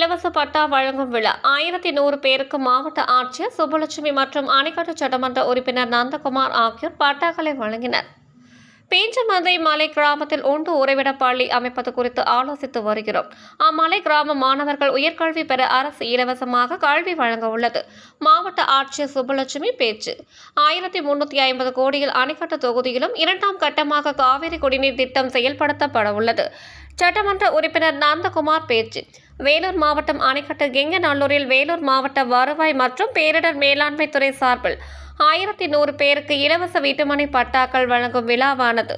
இலவச பட்டா வழங்கும் விழா. ஆயிரத்தி நூறு பேருக்கு மாவட்ட ஆட்சியர் சுப்புலட்சுமி மற்றும் அணைக்கட்டு சட்டமன்ற உறுப்பினர் நந்தகுமார் ஆகியோர் பட்டாக்களை வழங்கினர். பேஞ்சமந்தை மலை கிராமத்தில் உண்டு உறைவிட பள்ளி அமைப்பது குறித்து ஆலோசித்து வருகிறோம். அம்மலை கிராம மாணவர்கள் உயர்கல்வி பெற அரசு இலவசமாக கல்வி வழங்க உள்ளது. மாவட்ட ஆட்சியர் சுப்புலட்சுமி பேச்சு. ஆயிரத்தி முன்னூற்றி ஐம்பது கோடியில் அணைக்கட்டு தொகுதியிலும் இரண்டாம் கட்டமாக காவிரி குடிநீர் திட்டம் செயல்படுத்தப்பட உள்ளது. சட்டமன்ற உறுப்பினர் நந்தகுமார் பேச்சு. வேலூர் மாவட்டம் அணைக்கட்டு கெங்கநல்லூரில் வேலூர் மாவட்ட வருவாய் மற்றும் பேரிடர் மேலாண்மை துறை சார்பில் ஆயிரத்தி நூறு பேருக்கு இலவச வீட்டுமனை பட்டாக்கள் வழங்கும் விழாவானது.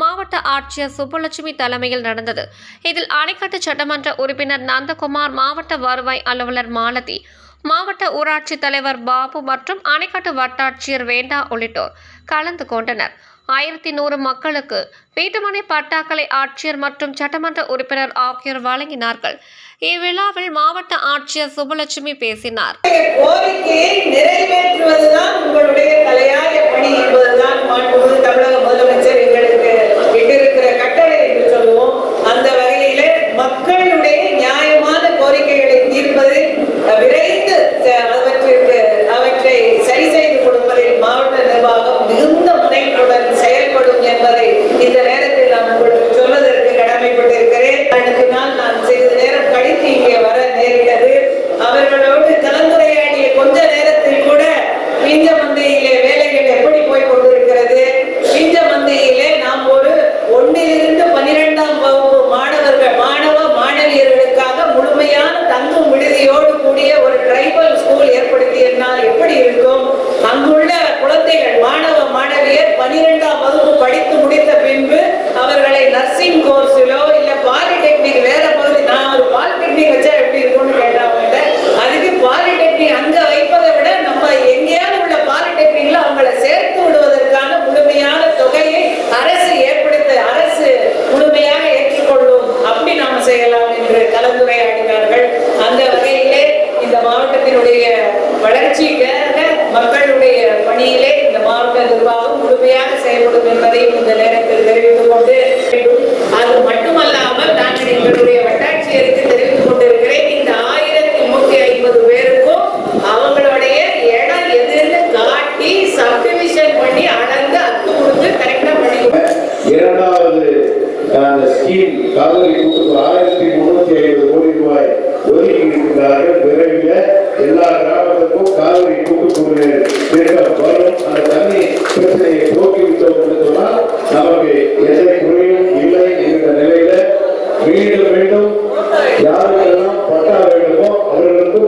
மாவட்ட ஆட்சியர் சுப்புலட்சுமி தலைமையில் நடந்தது. இதில் அணைக்கட்டு சட்டமன்ற உறுப்பினர் நந்தகுமார் மாவட்ட வருவாய் அலுவலர் மாலதி மாவட்ட ஊராட்சி தலைவர் பாபு மற்றும் அணைக்கட்டு வட்டாட்சியர் வேண்டா உள்ளிட்டோர் கலந்து கொண்டனர். ஆயிரத்தி நூறு மக்களுக்கு வீட்டுமனை பட்டாக்களை ஆட்சியர் மற்றும் சட்டமன்ற உறுப்பினர் ஆகியோர் வழங்கினார்கள். இவ்விழாவில் மாவட்ட ஆட்சியர் சுபலட்சுமி பேசினார். கோரிக்கையை நிறைவேற்றுவதுதான் உங்களுடைய தலையாய என்று கலந்துரையாடினார்கள். அந்த வகையிலே இந்த மாவட்டத்தினுடைய வளர்ச்சிக்காக மக்களுடைய பணியிலே இந்த மாவட்ட நிர்வாகம் முழுமையாக செயல்படும் என்பதையும் இந்த நேரத்தில் தெரிவித்துக் கொண்டு அது மட்டுமல்லாமல் நான் எங்களுடைய வட்டாட்சியருக்கு தெரிவித்துக் கொண்டிருக்கிறேன். இந்த ஆயிரத்தி நூத்தி ஐம்பது பேருக்கும் அவங்களுடைய இடம் எதுன்னு காட்டி சப்டிவிஷன் பண்ணி அளந்து அத்து கொடுத்து கரெக்டா பண்ணி இரண்டாவது அந்த ஸ்கீம் காவிரி கூட்டுக்கு ஆயிரத்தி முன்னூத்தி ஐம்பது கோடி ரூபாய் ஒதுக்கி இருக்கிறார்கள் விரைவில் எல்லா கிராமத்துக்கும் காவிரி கூட்டுக்குழு திட்டம் வரும் அந்த தண்ணி பிரச்சனையை போக்கி விட்டோம் என்று சொன்னால் நமக்கு எந்த குறையும் இல்லை என்கிற நிலையில மீண்டும்